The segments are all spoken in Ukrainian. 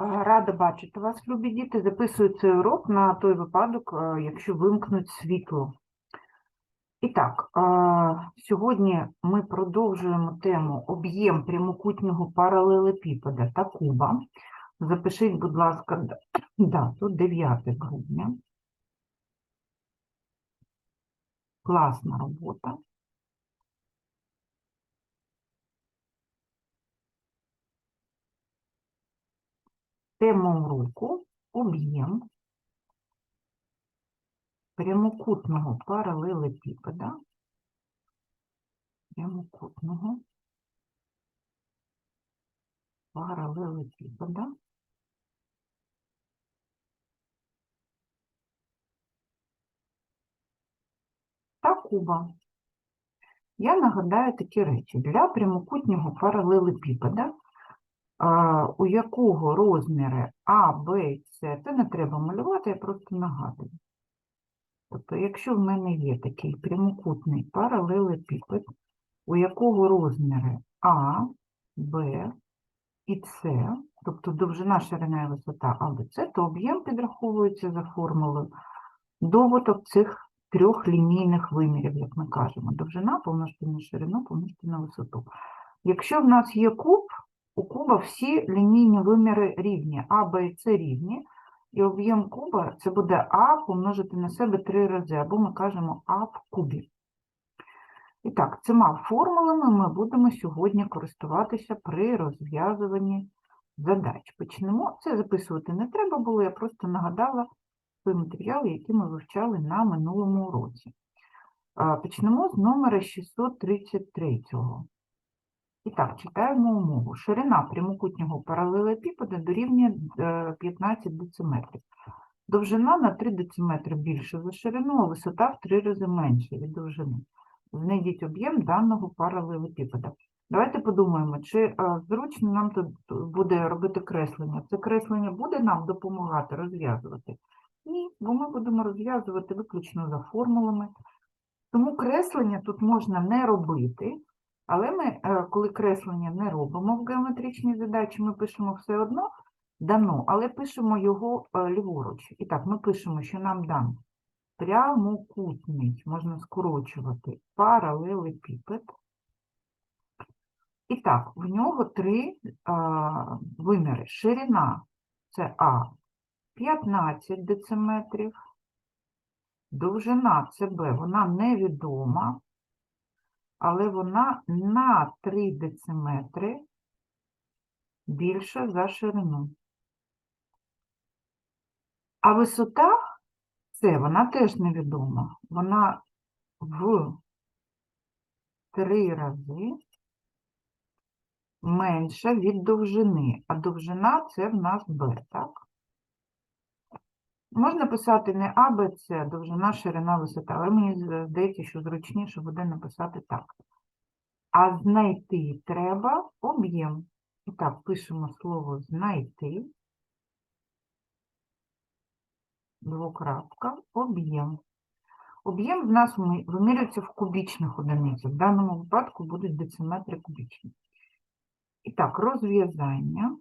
Рада бачити вас, любі діти. Записую цей урок на той випадок, е, якщо вимкнуть світло. І так, сьогодні ми продовжуємо тему об'єм прямокутнього паралелепіпеда та куба. Запишіть, будь ласка, дату 9 грудня. Класна робота. Тема уроку об'єм прямокутного паралелепіпеда. Прямокутного паралелепіпеда. Та куба. Я нагадаю такі речі. Для прямокутнього паралелепіпеда у якого розміри А, Б і С, це не треба малювати, я просто нагадую. Тобто, якщо в мене є такий прямокутний паралелепіпед, у якого розміри А, Б і С, тобто довжина, ширина і висота А, Б, С, то об'єм підраховується за формулою доводок цих трьох лінійних вимірів, як ми кажемо. Довжина помножити на ширину, помножити на висоту. Якщо в нас є куб, у куба всі лінійні виміри рівні, А, Б і С рівні, і об'єм куба це буде А помножити на себе три рази, або ми кажемо А в кубі. І так, цими формулами ми будемо сьогодні користуватися при розв'язуванні задач. Почнемо. Це записувати не треба було, я просто нагадала той матеріал, який ми вивчали на минулому уроці. Почнемо з номера 633. І так, читаємо умову. Ширина прямокутнього паралелепіпеда дорівнює е, 15 дециметрів. Довжина на 3 дециметри більше за ширину, а висота в 3 рази менше від довжини. Знайдіть об'єм даного паралелепіпеда. Давайте подумаємо, чи е, зручно нам тут буде робити креслення. Це креслення буде нам допомагати розв'язувати? Ні, бо ми будемо розв'язувати виключно за формулами. Тому креслення тут можна не робити. Але ми, е, коли креслення не робимо в геометричній задачі, ми пишемо все одно дано, але пишемо його е, ліворуч. І так, ми пишемо, що нам дан прямокутний, можна скорочувати, паралелепіпед. І так, в нього три а, виміри. Ширина це А 15 дециметрів, довжина це Б, вона невідома але вона на 3 дециметри більша за ширину. А висота це вона теж невідома. Вона в 3 рази менша від довжини, а довжина це в нас b, так? Можна писати не А, Б, С, довжина, ширина, висота, але мені здається, що зручніше буде написати так. А знайти треба об'єм. І так, пишемо слово знайти. Двокрапка, об'єм. Об'єм в нас вимірюється в кубічних одиницях. В даному випадку будуть дециметри кубічні. І так, розв'язання.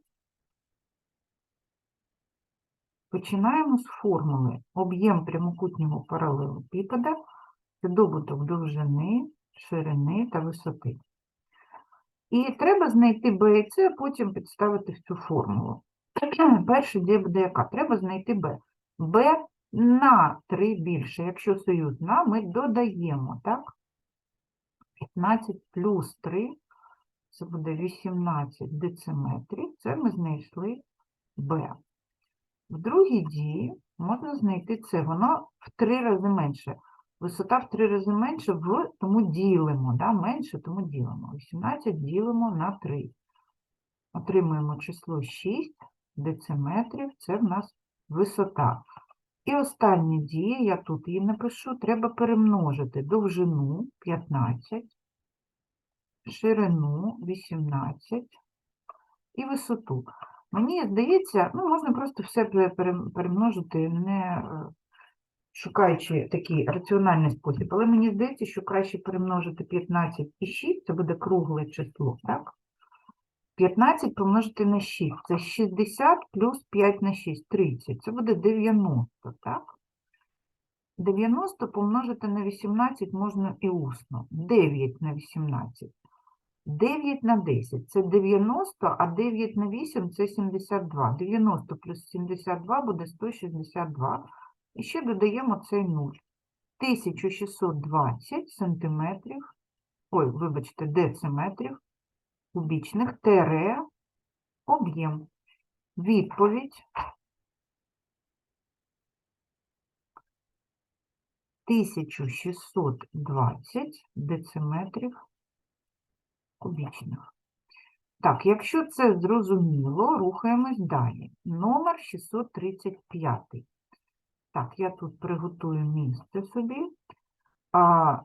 Починаємо з формули. Об'єм прямокутнього паралелепіпеда – це добуток довжини, ширини та висоти. І треба знайти b і c, а потім підставити в цю формулу. Перша дія буде яка? Треба знайти b. b на 3 більше. Якщо союз на, ми додаємо, так? 15 плюс 3, це буде 18 дециметрів. Це ми знайшли b. В другій дії можна знайти це, воно в три рази менше. Висота в три рази менше, в, тому ділимо, да? менше, тому ділимо. 18 ділимо на 3. Отримуємо число 6 дециметрів, це в нас висота. І остання дія, я тут її напишу, треба перемножити довжину 15, ширину 18 і висоту. Мені здається, ну, можна просто все перемножити, не е, шукаючи такий раціональний спосіб, але мені здається, що краще перемножити 15 і 6, це буде кругле число, так? 15 помножити на 6. Це 60 плюс 5 на 6, 30. Це буде 90, так? 90 помножити на 18 можна і усно. 9 на 18. 9 на 10 – це 90, а 9 на 8 – це 72. 90 плюс 72 буде 162. І ще додаємо цей 0. 1620 сантиметрів, ой, вибачте, дециметрів кубічних тере об'єм. Відповідь 1620 дециметрів кубічних. Так, якщо це зрозуміло, рухаємось далі. Номер 635. Так, я тут приготую місце собі. А,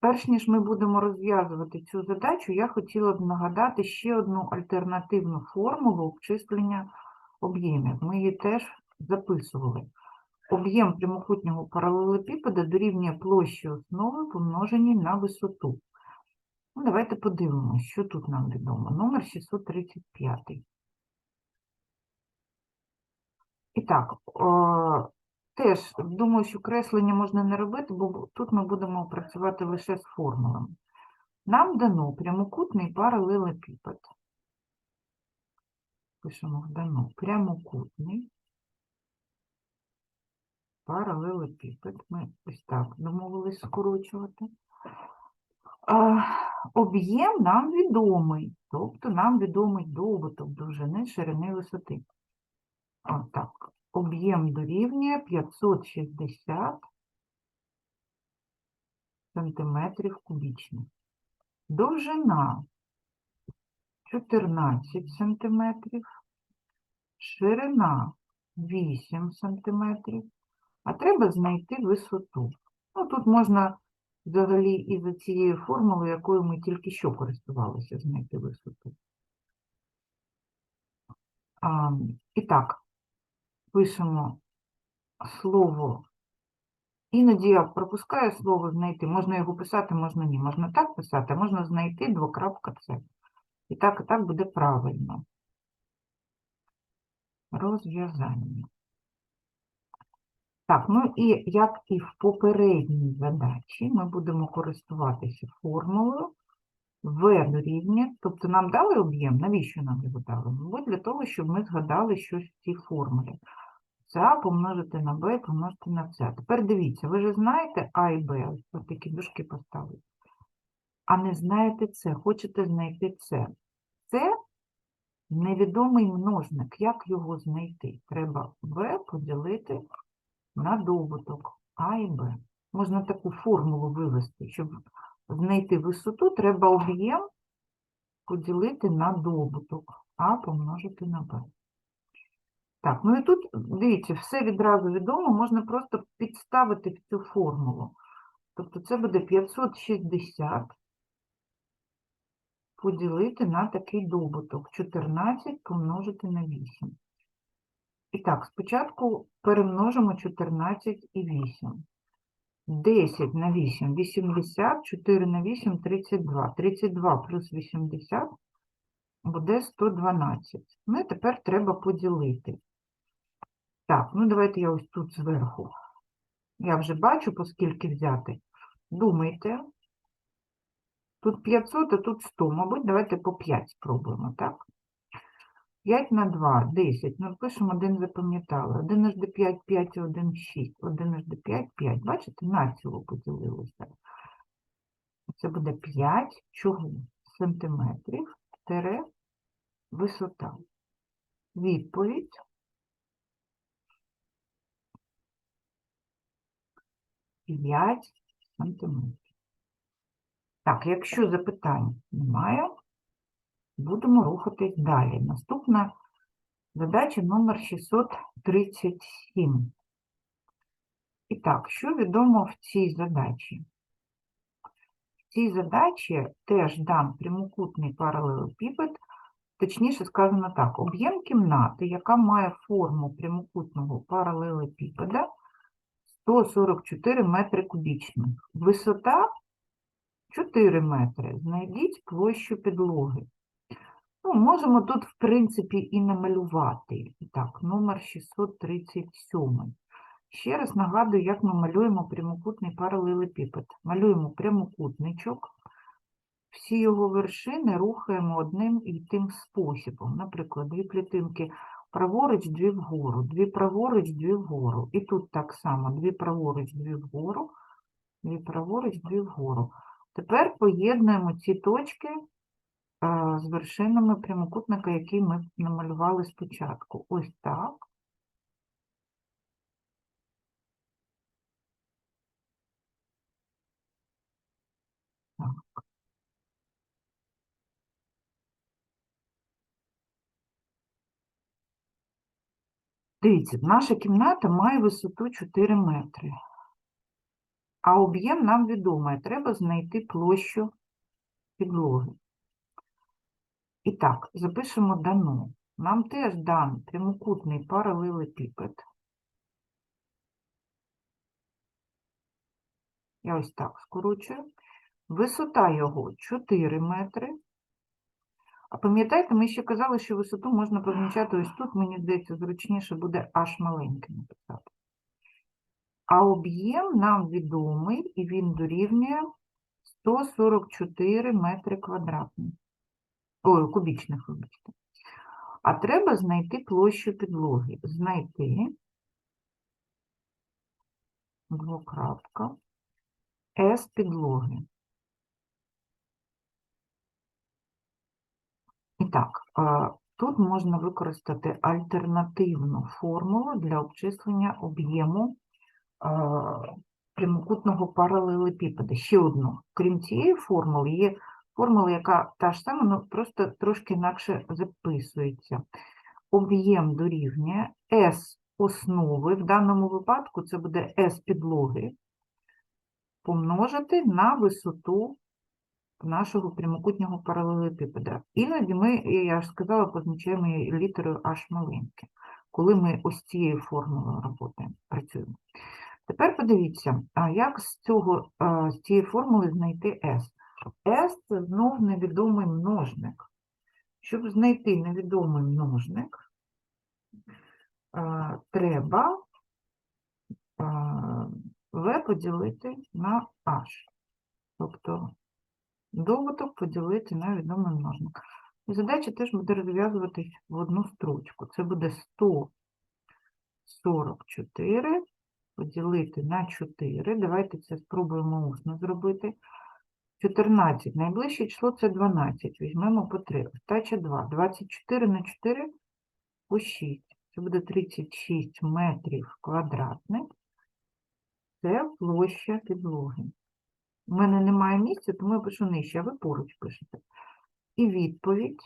перш ніж ми будемо розв'язувати цю задачу, я хотіла б нагадати ще одну альтернативну формулу обчислення об'ємів. Ми її теж записували. Об'єм прямокутнього паралелепіпеда дорівнює площі основи помноженій на висоту. Ну, давайте подивимося, що тут нам відомо. Номер 635. І так, о, теж думаю, що креслення можна не робити, бо тут ми будемо працювати лише з формулами. Нам дано прямокутний паралелепіпед. Пишемо дано прямокутний паралелепіпед. Ми ось так домовились скорочувати. Об'єм нам відомий, тобто нам відомий добуток довжини ширини висоти. Отак. Об'єм дорівнює 560 сантиметрів кубічних. Довжина 14 сантиметрів, ширина 8 сантиметрів, а треба знайти висоту. Ну, тут можна взагалі і за цією формулою, якою ми тільки що користувалися, знайти висоту. А, і так, пишемо слово. Іноді я пропускаю слово знайти. Можна його писати, можна ні. Можна так писати, а можна знайти двокрапка С. І так, і так буде правильно. Розв'язання. Так, ну і як і в попередній задачі, ми будемо користуватися формулою В дорівнює, тобто нам дали об'єм, навіщо нам його дали? Мабуть, для того, щоб ми згадали щось в цій формулі. Це А помножити на Б помножити на С. Тепер дивіться, ви ж знаєте А і Б, ось такі дужки поставили. А не знаєте С, хочете знайти С. Це невідомий множник. Як його знайти? Треба В поділити на добуток А і Б. Можна таку формулу вивести, щоб знайти висоту, треба об'єм поділити на добуток А помножити на Б. Так, ну і тут, дивіться, все відразу відомо, можна просто підставити в цю формулу. Тобто це буде 560 поділити на такий добуток. 14 помножити на 8. І так, спочатку перемножимо 14 і 8. 10 на 8 – 80, 4 на 8 – 32. 32 плюс 80 буде 112. Ну і тепер треба поділити. Так, ну давайте я ось тут зверху. Я вже бачу, по скільки взяти. Думайте. Тут 500, а тут 100. Мабуть, давайте по 5 спробуємо, так? 5 на 2, 10. Ну, пишемо, один запам'ятали. 1 аж до 5, 5 і 1, 6. 1 аж до 5, 5. Бачите, націло поділилося. Це буде 5 чого? Сантиметрів тере висота. Відповідь. П'ять сантиметрів. Так, якщо запитань немає, будемо рухатись далі. Наступна задача номер 637. І так, що відомо в цій задачі? В цій задачі теж дан прямокутний паралелепіпед, точніше сказано так, об'єм кімнати, яка має форму прямокутного паралелепіпеда 144 метри кубічних. Висота 4 метри. Знайдіть площу підлоги. Ну, можемо тут, в принципі, і намалювати. І Так, номер 637. Ще раз нагадую, як ми малюємо прямокутний паралелепіпед. Малюємо прямокутничок, всі його вершини рухаємо одним і тим способом. Наприклад, дві клітинки праворуч, дві вгору, дві праворуч, дві вгору. І тут так само, дві праворуч, дві вгору, дві праворуч, дві вгору. Тепер поєднуємо ці точки з вершинами прямокутника, який ми намалювали спочатку. Ось так. Дивіться, наша кімната має висоту 4 метри, а об'єм нам відомий. Треба знайти площу підлоги. І так, запишемо дано. Нам теж дан прямокутний паралелепіпед. Я ось так скорочую. Висота його 4 метри. А пам'ятаєте, ми ще казали, що висоту можна позначати ось тут, мені здається, зручніше буде аж маленьке написати. А об'єм нам відомий, і він дорівнює 144 метри квадратні. Ой, кубічних, вибачте. А треба знайти площу підлоги. Знайти двокрапка С підлоги. І так, тут можна використати альтернативну формулу для обчислення об'єму прямокутного паралелепіпеда. Ще одну. Крім цієї формули, є формула, яка та ж сама, але просто трошки інакше записується. Об'єм дорівнює S основи, в даному випадку це буде S підлоги, помножити на висоту нашого прямокутнього паралелепіпеда. Іноді ми, я ж сказала, позначаємо її літерою H маленьке, коли ми ось цією формулою роботаємо, працюємо. Тепер подивіться, як з, цього, з цієї формули знайти S. S – це знов невідомий множник. Щоб знайти невідомий множник, треба V поділити на H. Тобто добуток поділити на відомий множник. І задача теж буде розв'язуватись в одну строчку. Це буде 144 поділити на 4. Давайте це спробуємо усно зробити. 14. Найближче число це 12. Візьмемо по 3. Остача 2. 24 на 4 по 6. Це буде 36 метрів квадратних. Це площа підлоги. У мене немає місця, тому я пишу нижче, а ви поруч пишете. І відповідь.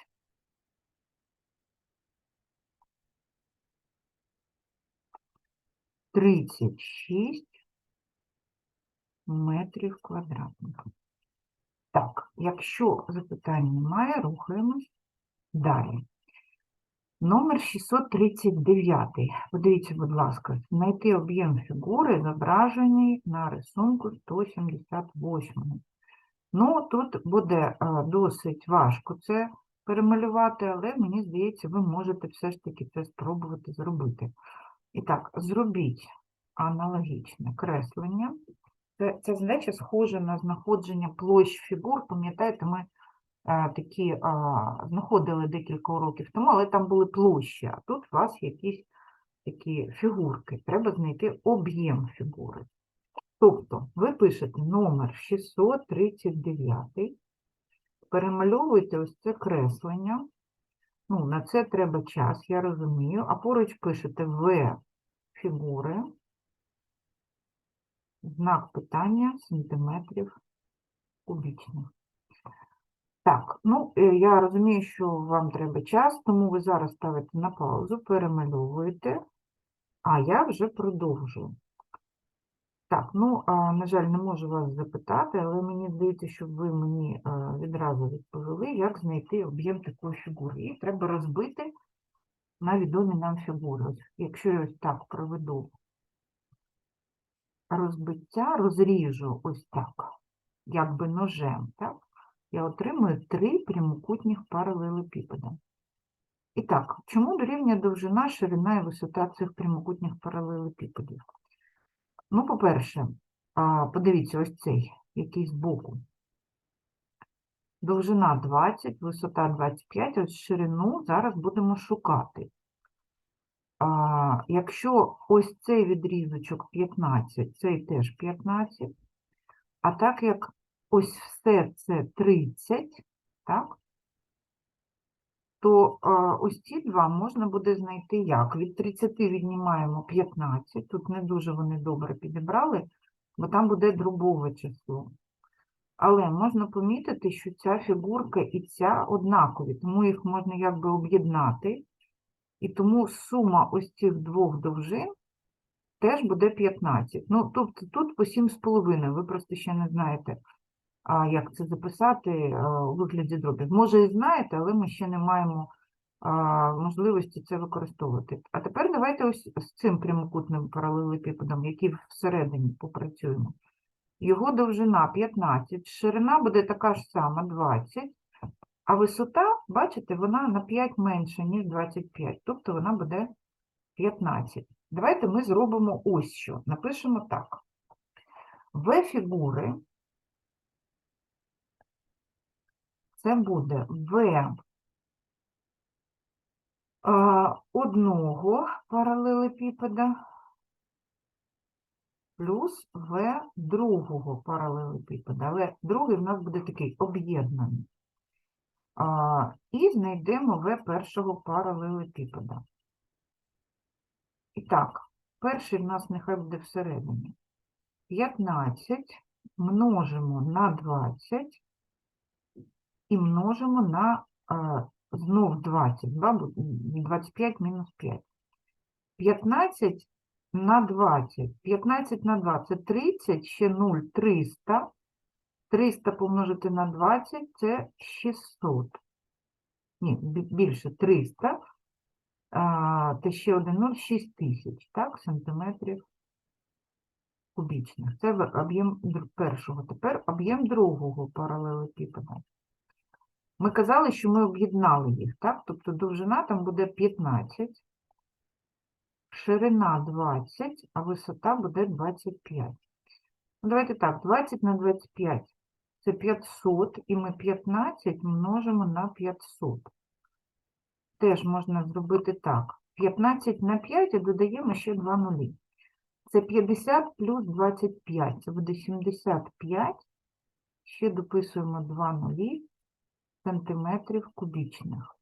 Тридцять шість метрів квадратних. Так, якщо запитань немає, рухаємось далі. Номер 639. Подивіться, будь ласка, знайти об'єм фігури, зображений на рисунку 178. Ну, тут буде а, досить важко це перемалювати, але мені здається, ви можете все ж таки це спробувати зробити. І так, зробіть аналогічне креслення. Ця задача схожа на знаходження площ фігур. Пам'ятаєте, ми а, такі знаходили декілька уроків тому, але там були площі, а тут у вас якісь такі фігурки. Треба знайти об'єм фігури. Тобто ви пишете номер 639, перемальовуєте ось це креслення. Ну, на це треба час, я розумію, а поруч пишете В фігури, знак питання сантиметрів кубічних. Так, ну, е, я розумію, що вам треба час, тому ви зараз ставите на паузу, перемальовуєте, а я вже продовжую. Так, ну, на жаль, не можу вас запитати, але мені здається, щоб ви мені відразу відповіли, як знайти об'єм такої фігури. Її треба розбити на відомі нам фігури. Якщо я ось так проведу розбиття, розріжу ось так, якби ножем, так? я отримую три прямокутних паралелепіпеда. І так, чому дорівнює довжина, ширина і висота цих прямокутних паралелепіпедів? Ну, по-перше, подивіться, ось цей, який збоку. Довжина 20, висота 25, ось ширину зараз будемо шукати. А, якщо ось цей відрізочок 15, цей теж 15, а так як ось все це 30, так, то а, ось ці два можна буде знайти як? Від 30 віднімаємо 15, тут не дуже вони добре підібрали, бо там буде дробове число. Але можна помітити, що ця фігурка і ця однакові, тому їх можна якби об'єднати. І тому сума ось цих двох довжин теж буде 15. Ну, тобто тут по 7,5, ви просто ще не знаєте, як це записати у вигляді дробів. Може і знаєте, але ми ще не маємо можливості це використовувати. А тепер давайте ось з цим прямокутним паралелепіпедом, який всередині попрацюємо. Його довжина 15, ширина буде така ж сама 20, а висота, бачите, вона на 5 менше, ніж 25, тобто вона буде 15. Давайте ми зробимо ось що. Напишемо так. В фігури це буде В е, одного паралелепіпеда плюс В другого паралелепіпеда. Але другий в нас буде такий об'єднаний. А, І знайдемо В першого паралелепіпеда. І так, перший в нас нехай буде всередині. 15 множимо на 20 і множимо на а, знов 20. 25 мінус 5. 15 на 20. 15 на 20 – 30, ще 0 – 300. 300 помножити на 20 – це 600. Ні, більше 300. А, та ще один 0 – 6 тисяч, так, сантиметрів кубічних. Це об'єм першого. Тепер об'єм другого паралелепіпеда. Ми казали, що ми об'єднали їх, так? Тобто довжина там буде 15, ширина 20, а висота буде 25. Ну, давайте так, 20 на 25 – це 500, і ми 15 множимо на 500. Теж можна зробити так. 15 на 5 і додаємо ще 2 нулі. Це 50 плюс 25, це буде 75. Ще дописуємо 2 нулі сантиметрів кубічних.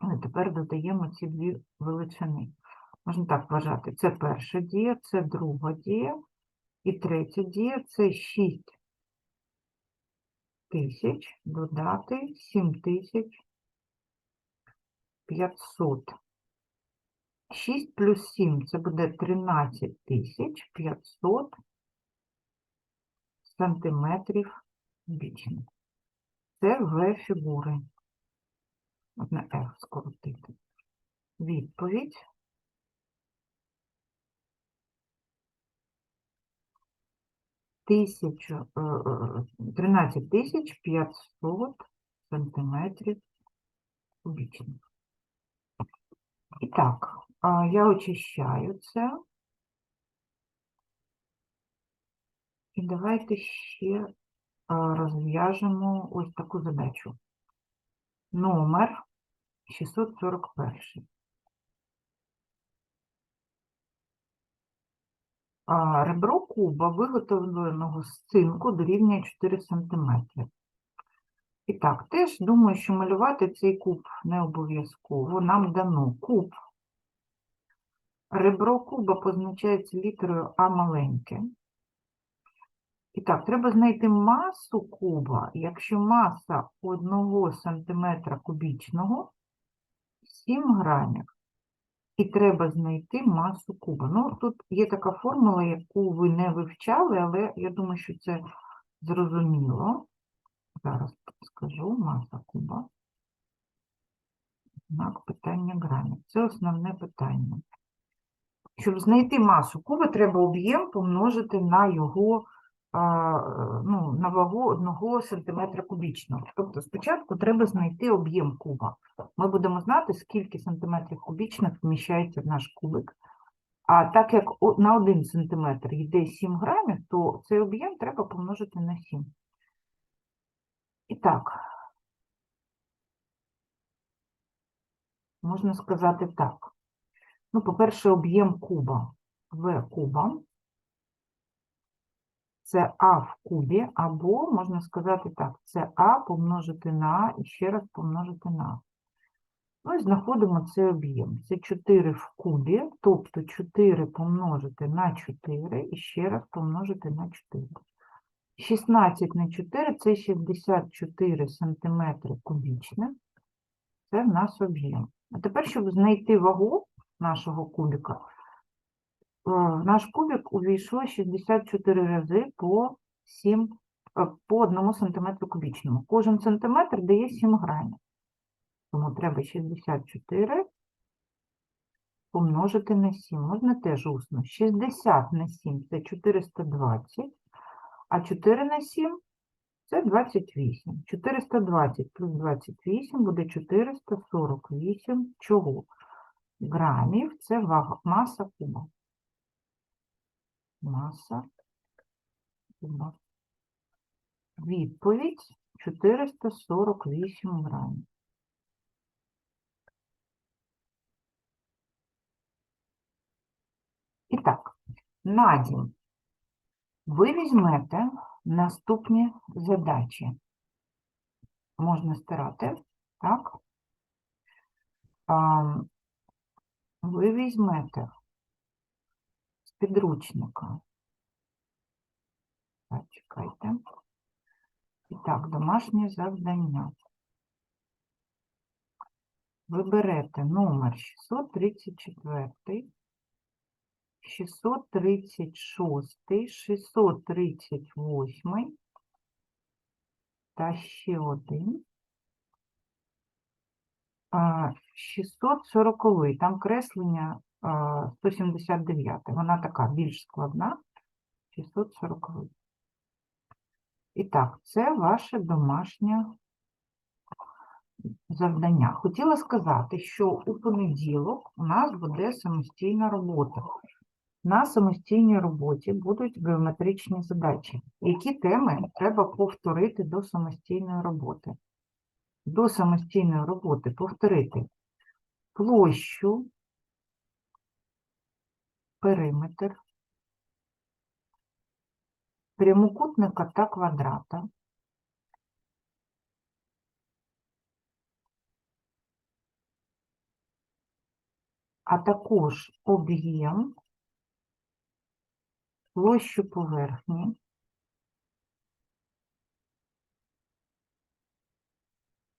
Ну, І тепер додаємо ці дві величини. Можна так вважати. Це перша дія, це друга дія. І третя дія це 6 тисяч додати 7 тисяч 500. 6 плюс 7 це буде 13 тисяч 500 сантиметрів кубічних. Це В фігури. Можна F скоротити. Відповідь. Тисячу, е, е, 13 тисяч 500 сантиметрів кубічних. І так, я очищаю це. І давайте ще розв'яжемо ось таку задачу. Номер 641. Ребро куба, виготовленого з цинку, дорівнює 4 см. І так, теж думаю, що малювати цей куб не обов'язково. Нам дано куб. Ребро куба позначається літерою А маленьке. І так, треба знайти масу куба. Якщо маса 1 см кубічного 7 грамів. І треба знайти масу куба. Ну, тут є така формула, яку ви не вивчали, але я думаю, що це зрозуміло. Зараз скажу маса куба. Знак питання грамів. Це основне питання. Щоб знайти масу куба, треба об'єм помножити на його ну, на вагу 1 сантиметра кубічного. Тобто спочатку треба знайти об'єм куба. Ми будемо знати, скільки сантиметрів кубічних вміщається в наш кубик. А так як на 1 сантиметр йде 7 грамів, то цей об'єм треба помножити на 7. І так, можна сказати так. Ну, по-перше, об'єм куба В куба. Це А в кубі, або можна сказати так, це А помножити на А і ще раз помножити на А. Ну і знаходимо цей об'єм. Це 4 в кубі, тобто 4 помножити на 4 і ще раз помножити на 4. 16 на 4 це 64 сантиметри кубічних. Це в нас об'єм. А тепер, щоб знайти вагу нашого кубика, в наш кубик увійшло 64 рази по 7, е, по 1 сантиметру кубічному. Кожен сантиметр дає 7 грамів. Тому треба 64 помножити на 7. Можна теж усно. 60 на 7 це 420, а 4 на 7 це 28. 420 плюс 28 буде 448 чого? Грамів це вага, маса куба. Маса. Відповідь 448 грамів. І так, надім, ви візьмете наступні задачі. Можна стирати, так? Ви візьмете підручника. Чекайте. І так, домашнє завдання. Ви берете номер 634, 636, 638 та ще один. А, 640, там креслення 179, вона така більш складна, 640. І так, це ваше домашнє завдання. Хотіла сказати, що у понеділок у нас буде самостійна робота. На самостійній роботі будуть геометричні задачі. Які теми треба повторити до самостійної роботи? До самостійної роботи повторити площу, периметр, прямокутника та квадрата, а також об'єм, площу поверхні,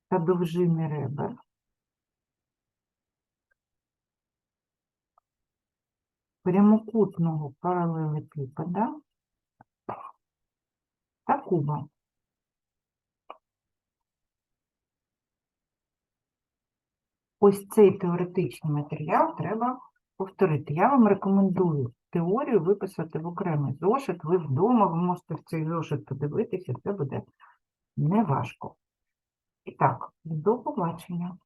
та довжини ребер, прямокутного паралелепіпеда та куба. Ось цей теоретичний матеріал треба повторити. Я вам рекомендую теорію виписати в окремий зошит. Ви вдома, ви можете в цей зошит подивитися, це буде неважко. І так, до побачення.